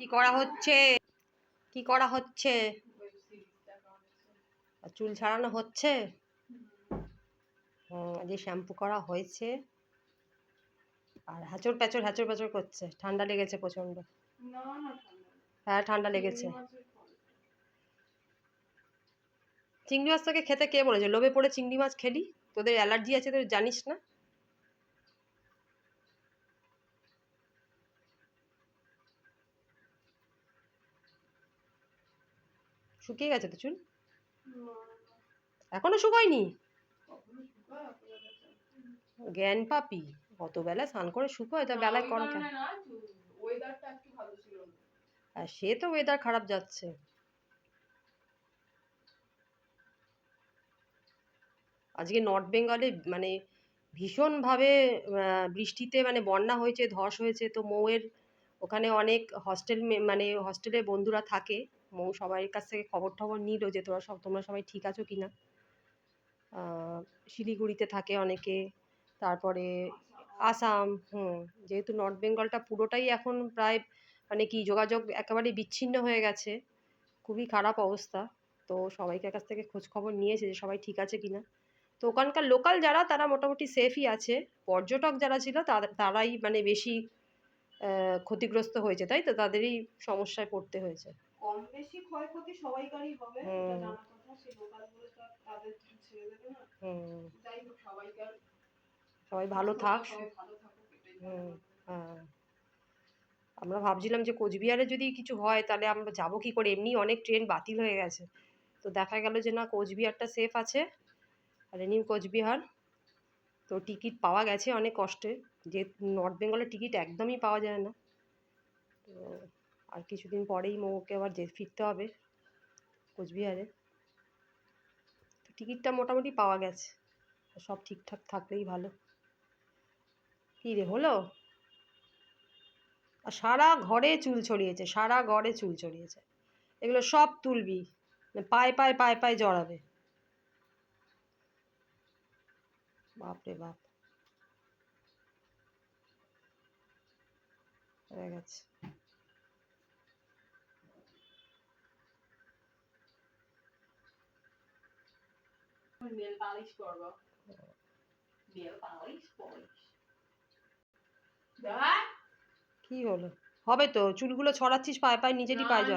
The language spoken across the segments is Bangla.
কি করা হচ্ছে? কি করা হচ্ছে? আর চুল ছাড়ানো হচ্ছে? আজকে শ্যাম্পু করা হয়েছে। আর হাঁচড় প্যাচড় হাঁচড় প্যাচড় করছে। ঠান্ডা লেগেছে প্রচণ্ড। হ্যাঁ ঠান্ডা লেগেছে। চিংড়ি মাছের ফল। চিংড়ি মাছ তোকে খেতে কে বলেছে? লোভে পড়ে চিংড়ি মাছ খেলি? তোদের অ্যালার্জি আছে তোর জানিস না? শুকিয়ে গেছে তো চুল? এখনও শুকোয়নি? জ্ঞান পাপি অত বেলা স্নান করে শুকোয়, তা বেলায় করো। আর সে তো ওয়েদার খারাপ যাচ্ছে। আজকে নর্থ বেঙ্গলে মানে ভীষণভাবে বৃষ্টিতে মানে বন্যা হয়েছে, ধস হয়েছে, তো মৌয়ের ওখানে অনেক হস্টেল মানে হস্টেলে বন্ধুরা থাকে। মৌ সবাই কাছ থেকে খবর টবর নিল যে তোরা সব, তোমরা সবাই ঠিক আছো কি না শিলিগুড়িতে থাকে অনেকে, তারপরে আসাম, হুম, যেহেতু নর্থ বেঙ্গলটা পুরোটাই এখন প্রায় মানে কি যোগাযোগ একেবারে বিচ্ছিন্ন হয়ে গেছে, খুবই খারাপ অবস্থা। তো সবাইকার কাছ থেকে খোঁজ খবর নিয়েছে যে সবাই ঠিক আছে কিনা। তো ওখানকার লোকাল যারা, তারা মোটামুটি সেফই আছে। পর্যটক যারা ছিল তারাই মানে বেশি ক্ষতিগ্রস্ত হয়েছে, তাই তো? তাদেরই সমস্যায় পড়তে হয়েছে। কম বেশি ক্ষয়ক্ষতি সবাইকারই হবে এটা। জানা কথা সেই বলে তো তাদের ছেড়ে দেবে না। যাই হোক সবাইকার সবাই ভালো থাক। হ্যাঁ। আমরা ভাবছিলাম যে কোচবিহারে যদি কিছু হয় তাহলে আমরা যাব কি করে? এমনি অনেক ট্রেন বাতিল হয়ে গেছে। তো দেখা গেল যে না কোচবিহারটা সেফ আছে। আর নিউ কোচবিহার তো টিকিট পাওয়া গেছে অনেক কষ্টে। যে নর্থ বেঙ্গলের টিকিট একদমই পাওয়া যায় না। তো আর কিছুদিন পরেই মৌকে আবার যে ফিরতে হবে কোচবিহারে। তো টিকিটটা মোটামুটি পাওয়া গেছে সব ঠিকঠাক থাকলেই ভালো। কী রে, হলো? আর সারা ঘরে চুল ছড়িয়েছে, সারা ঘরে চুল ছড়িয়েছে। এগুলো সব তুলবি মানে পায়ে পায়ে পায়ে পায়ে জড়াবে। বাপরে বাপ। হয়ে গেছে। নেল পালিশ করব নেল পালিশ পলিশ দেখ কি হলো? হবে তো চুলগুলো ছড়াচ্ছিস পায়ে পায়ে নিজেরই পায়ে না,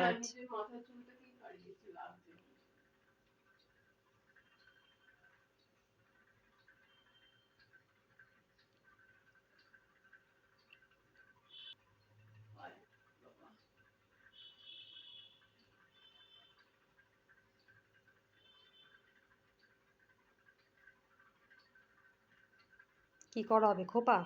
কি করা হবে খোপা?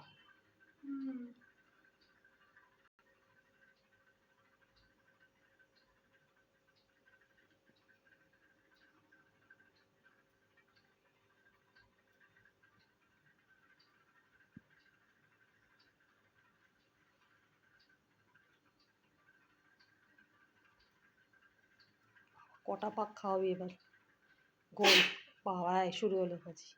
কটা পাক খাওয়াবি এবার? গোল বাবায় শুরু হলো হাজি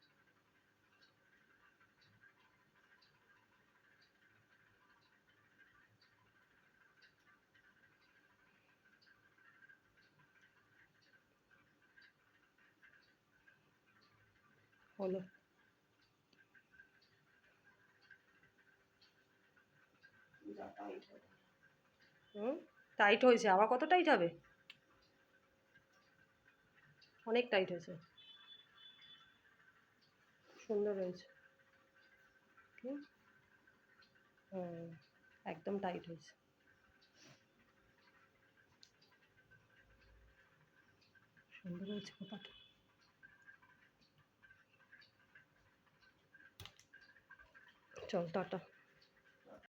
হলো হুম? টাইট হয়েছে। আবার কত টাইট হবে? অনেক টাইট হয়েছে। সুন্দর হয়েছে। হুম? একদম টাইট হয়েছে। সুন্দর হয়েছে খোপাটা চল টাটা।